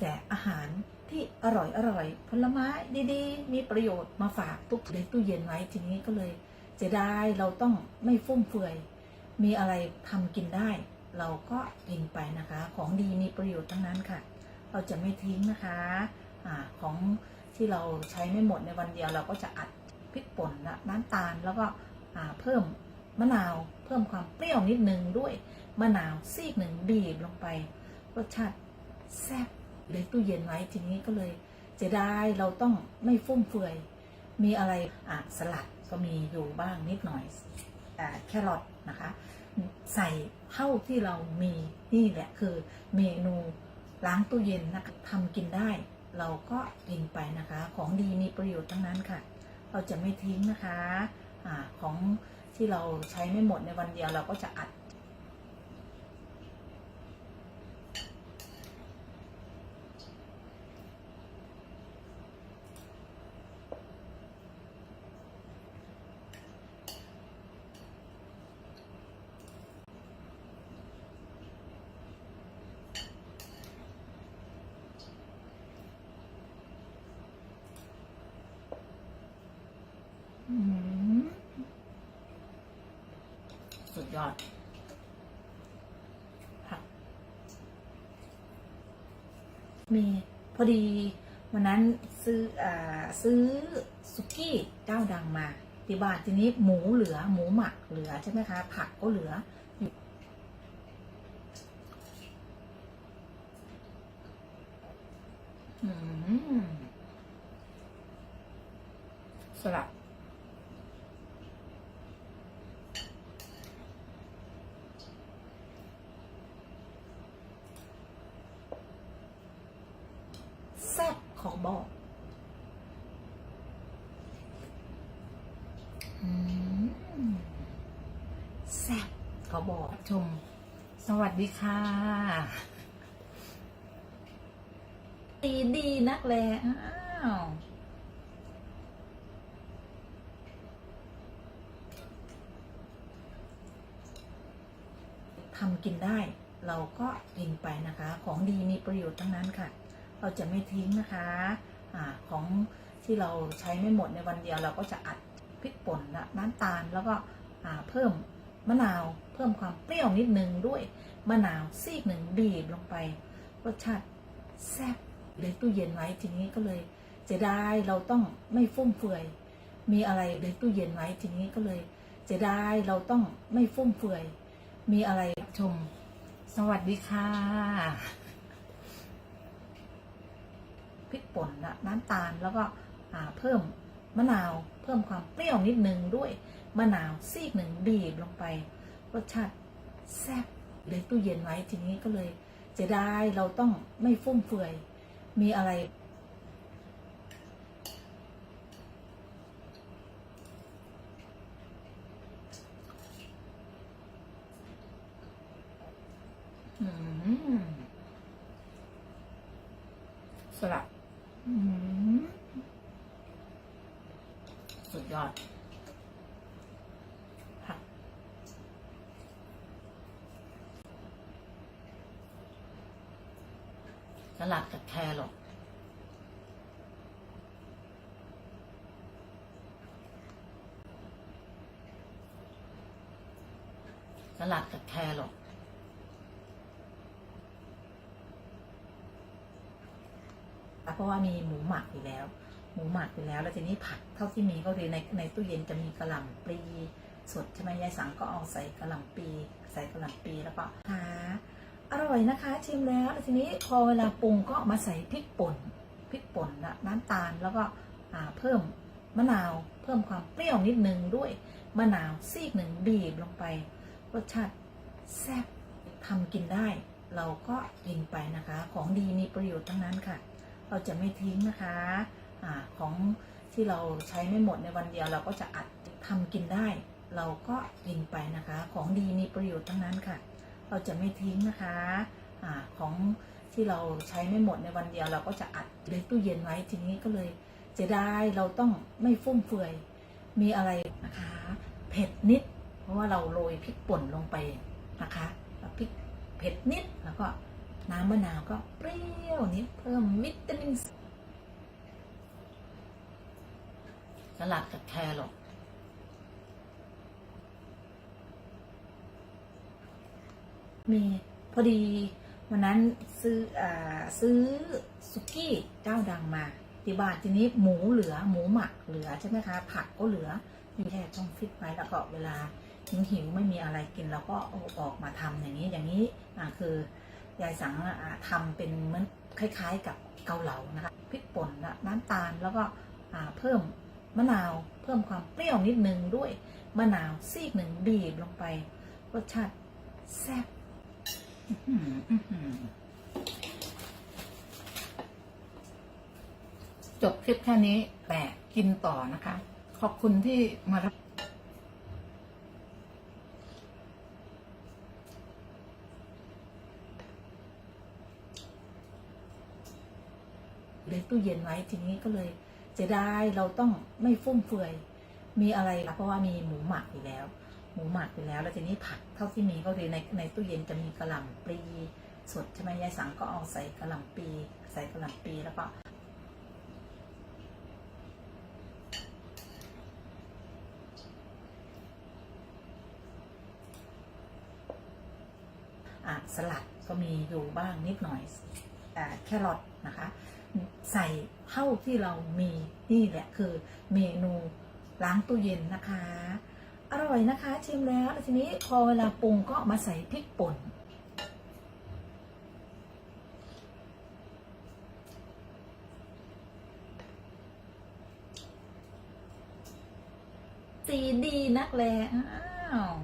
แต่อาหารที่อร่อยอร่อยผลไม้ดีๆ มีประโยชน์มาฝากทุกในตู้เย็นไว้ทีนี้ก็เลยจะได้เราต้องไม่ฟุ่มเฟือย มีอะไรทำกินได้ เราก็กินไปนะคะ ของดีมีประโยชน์ทั้งนั้นค่ะ เราจะไม่ทิ้งนะคะอาของที่เราใช้ไม่หมดในวันเดียว เราก็จะอัดพริกป่นนะน้ำตาลแล้วก็เพิ่มมะนาวเพิ่มความเปรี้ยวนิดนึงด้วยมะนาวซีกหนึ่งบีบลงไป รสชาติแซ่บ เลยตู้เย็นไว้ทีนี้ก็เลยจะได้เราต้องไม่ฟุ่มเฟือย มีอะไรอะสลัดก็มีอยู่บ้างนิดหน่อยอแครอทนะคะ ใส่เท่าที่เรามีนี่แหละคือเมนูล้างตู้เย็นนะคะทำกินได้ เราก็กินไปนะคะ ของดีมีประโยชน์ทั้งนั้นค่ะ เราจะไม่ทิ้งนะคะอาของที่เราใช้ไม่หมดในวันเดียวเราก็จะอัด ยอดผักมีพอดีวันนั้นซื้ออ่าซื้อสุกี้เจ้าดังมาที่บ้านทีนี้หมูเหลือหมูหมักเหลือใช่ไหมคะ ผักก็เหลืออืมสลัด แซ่บ ขอบอกอืมแซ่บขอบอกชม สวัสดีค่ะดีดีนักแลอ้าวทำกินได้ เราก็กินไปนะคะ ของดีมีประโยชน์ทั้งนั้นค่ะ เราจะไม่ทิ้งนะคะอาของที่เราใช้ไม่หมดในวันเดียวเราก็จะอัดพริกป่นน้ำตาลแล้วก็เพิ่มมะนาวเพิ่มความเปรี้ยวนิดนึงด้วยมะนาวซีกหนึ่งบีบลงไปรสชาติแซ่บเลยตู้เย็นไว้ทีนี้ก็เลยจะได้เราต้องไม่ฟุ่มเฟือย มีอะไรเลยตู้เย็นไว้ทีนี้ก็เลยจะได้เราต้องไม่ฟุ่มเฟือย มีอะไรชม สวัสดีค่ะ ริกป่นนะน้ำตาลแล้วก็เพิ่มมะนาวเพิ่มความเปรี้ยวนิดนึงด้วยมะนาวซีกหนึ่งบีบลงไป รสชาติแซ่บเลยตู้เย็นไว้ทีนี้ก็เลยจะได้เราต้องไม่ฟุ่มเฟือยมีอะไร อืมสลัดอืมสุดย อดผักสลัดกับแครอทสลัดกับแครอทเพราะว่ามีหมูหมักอยู่แล้ว หมูหมักอยู่แล้ว แล้วทีนี้ผักเท่าที่มีก็คือในในตู้เย็นจะมีกระหล่ำปลีสดใช่ไหมยายสังก็เอาใส่กระหล่ำปลีใส่กระหล่ำปลีแล้วก็หาอร่อยนะคะ ชิมแล้วแล้วทีนี้พอเวลาปรุงก็มาใส่พริกป่นพริกป่นนะน้ำตาลแล้วก็เพิ่มมะนาวเพิ่มความเปรี้ยวนิดนึงด้วยมะนาวซีกหนึ่งบีบลงไป รสชาติแซ่บทำกินได้ เราก็กินไปนะคะ ของดีมีประโยชน์ทั้งนั้นค่ะ เราจะไม่ทิ้งนะคะ อของที่เราใช้ไม่หมดในวันเดียวเราก็จะอัดทำกินได้ เราก็กินไปนะคะ ของดีมีประโยชน์ทั้งนั้นค่ะ เราจะไม่ทิ้งนะคะอของที่เราใช้ไม่หมดในวันเดียวเราก็จะอัดในตู้เย็นไว้ทีนี้ก็เลยจะได้เราต้องไม่ฟุ่มเฟือยมีอะไรนะคะ เผ็ดนิด เพราะว่าเราโรยพริกป่นลงไปนะคะแล้วพริกเผ็ดนิดแล้วก็น้ำมะนาวก็เปรี้ยวนิดเพิ่มวิตามินซี สลัดกับแครอทมีพอดีวันนั้นซื้ออซื้อสุกี้เจ้าดังมาที่บ้านทีนี้หมูเหลือหมูหมักเหลือใช่ไหมคะ ผักก็เหลืออยู่แค่ต้องฟิตไว้แล้วก็เวลาหิวหิวไม่มีอะไรกินเราก็เอาออกมาทำอย่างนี้อย่างนี้อ่าคือยายสังอ่าทำเป็นเหมือนคล้าย ๆ กับเกาเหลานะคะพริกป่นน้ำตาลแล้วก็เพิ่ม มะนาวเพิ่มความเปรี้ยวนิดนึงด้วยมะนาวซีกหนึ่งบีบลงไป รสชาติแซ่บจบคลิปแค่นี้แต่กินต่อนะคะ ขอบคุณที่มารับเลยตู้เย็นไว้ทีนี้ก็เลย จะได้เราต้องไม่ฟุ่มเฟือย มีอะไรล่ะเพราะว่ามีหมูหมักอยู่แล้ว หมูหมักอยู่แล้ว แล้วทีนี้ผักเท่าที่มีก็คือในในตู้เย็นจะมีกระหล่ำปลีสดใช่ไหมยายสังก็เอาใส่กระหล่ำปลีใส่กระหล่ำปลีแล้วก็สลัดก็มีอยู่บ้างนิดหน่อยอ่แครอทนะคะ ใส่เท่าที่เรามีนี่แหละคือเมนูล้างตู้เย็นนะคะ อร่อยนะคะชิมแล้วทีนี้พอเวลาปรุงก็มาใส่พริกป่นสีดีนักแลอ้าว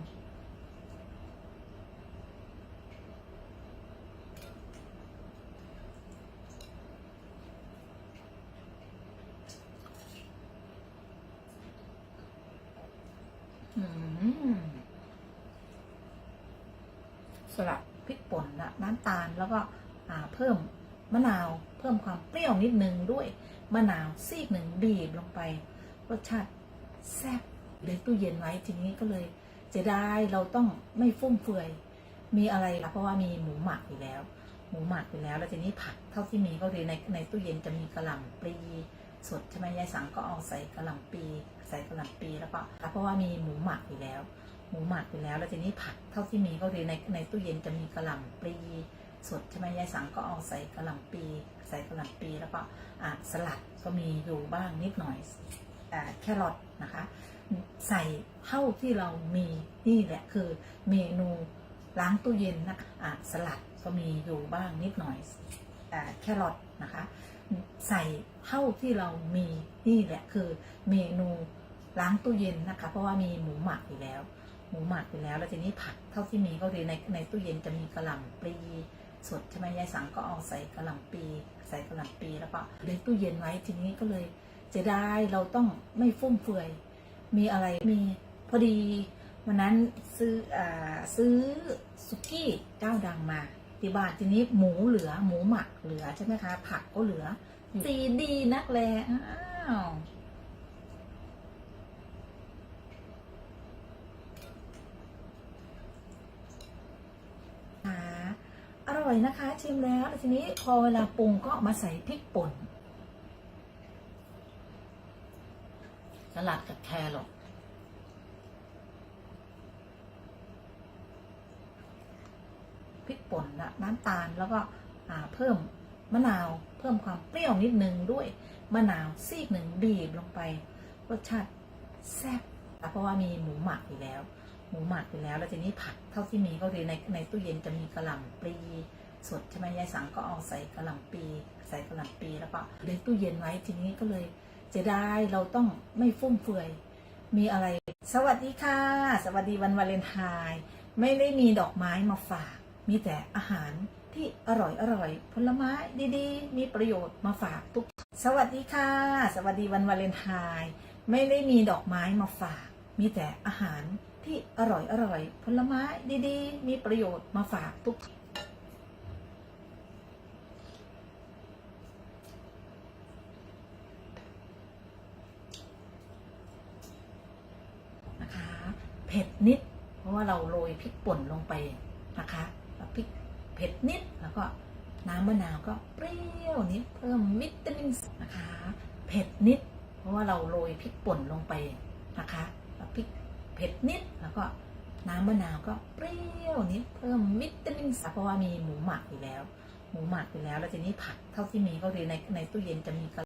สลัดพริกป่นละน้ำตาลแล้วก็เพิ่มมะนาวเพิ่มความเปรี้ยวนิดนึงด้วยมะนาวซีกหนึ่งบีบลงไป รสชาติแซ่บเลยตู้เย็นไว้ทีนี้ก็เลยจะได้เราต้องไม่ฟุ่มเฟือย มีอะไรล่ะเพราะว่ามีหมูหมักอยู่แล้ว หมูหมักอยู่แล้ว แล้วทีนี้ผักเท่าที่มีก็คือในในตู้เย็นจะมีกระหล่ำปลี สดใช่ไหมยายสังก็เอาใส่กระหล่ำปี ใส่กระหล่ำปีแล้วก็เพราะว่ามีหมูหมักอยู่แล้ว หมูหมักอยู่แล้ว แล้วทีนี้ผักเท่าที่มีก็คือในในตู้เย็นจะมีกระหล่ำปลีสดใช่ไหมยายสังก็เอาใส่กระหล่ำปี ใส่กระหล่ำปีแล้วก็สลัดก็มีอยู่บ้างนิดหน่อยอ่แครอทนะคะ ใส่เท่าที่เรามีนี่แหละคือเมนูล้างตู้เย็นนะคะสลัดก็มีอยู่บ้างนิดหน่อยอ่แครอทนะคะ ใส่เท่าที่เรามีนี่แหละคือเมนูล้างตู้เย็นนะคะ เพราะว่ามีหมูหมักอยู่แล้ว หมูหมักอยู่แล้ว แล้วทีนี้ผักเท่าที่มีก็คือในในตู้เย็นจะมีกระหล่ำปลีสดใช่ไหมยายสังก็เอาใส่กระหล่ำปี ใส่กระหล่ำปีแล้วก็เลยตู้เย็นไว้ทีนี้ก็เลยจะได้เราต้องไม่ฟุ่มเฟือย มีอะไรมีพอดีวันนั้นซื้ออซื้อสุกี้เจ้าดังมา ที่บ้านทีนี้หมูเหลือหมูหมักเหลือใช่ไหมคะ ผักก็เหลือสีดีนักแลอ้าวอ่าอร่อยนะคะ ชิมแล้วแล้วทีนี้พอเวลาปรุงก็เอามาใส่พริกป่นสลัดกับแครอทพริกป่ น้ำตาลแล้วก็เพิ่มมะนาวเพิ่มความเปรี้ยวนิดนึงด้วยมะนาวซีกหนึ่งบีบลงไป รสชาติแซ่บเพราะว่ามีหมูหมักอยู่แล้ว หมูหมักอยู่แล้ว แล้วทีนี้ผักเท่าที่มีก็คือในในตู้เย็นจะมีกระหล่ำปลีสดใช่ไหมยายสังก็เอาใส่กระหล่ำปลีใส่กระหล่ำปลีแล้วก็เลยตู้เย็นไว้ทีนี้ก็เลยจะได้เราต้องไม่ฟุ่มเฟือย มีอะไร สวัสดีค่ะ สวัสดีวันวาเลนไทน์ไม่ได้มีดอกไม้มาฝาก มีแต่อาหารที่อร่อยอร่อยผลไม้ดีๆ มีประโยชน์มาฝากทุก สวัสดีค่ะ สวัสดีวันวาเลนไทน์ไม่ได้มีดอกไม้มาฝาก มีแต่อาหารที่อร่อยอร่อยผลไม้ดีๆ มีประโยชน์มาฝากทุก นะคะ เผ็ดนิด เพราะว่าเราโรยพริกป่นลงไปนะคะ ผ็ดนิด แล้วก็น้ำมะนาวก็เปรี้ยวนิดเพิ่มวิตามินนะคะเผ็ดนิด เพราะว่าเราโรยพริกป่นลงไปนะคะแล้วพริกเผ็ดนิดแล้วก็น้ำมะนาวก็เปรี้ยวนิดเพิ่มวิตามินซเพราะว่ามีหมูหมักอยู่แล้ว หมูหมักอยู่แล้ว แล้วทีนี้ผักเท่าที่มีก็คือในในตู้เย็นจะมีกะ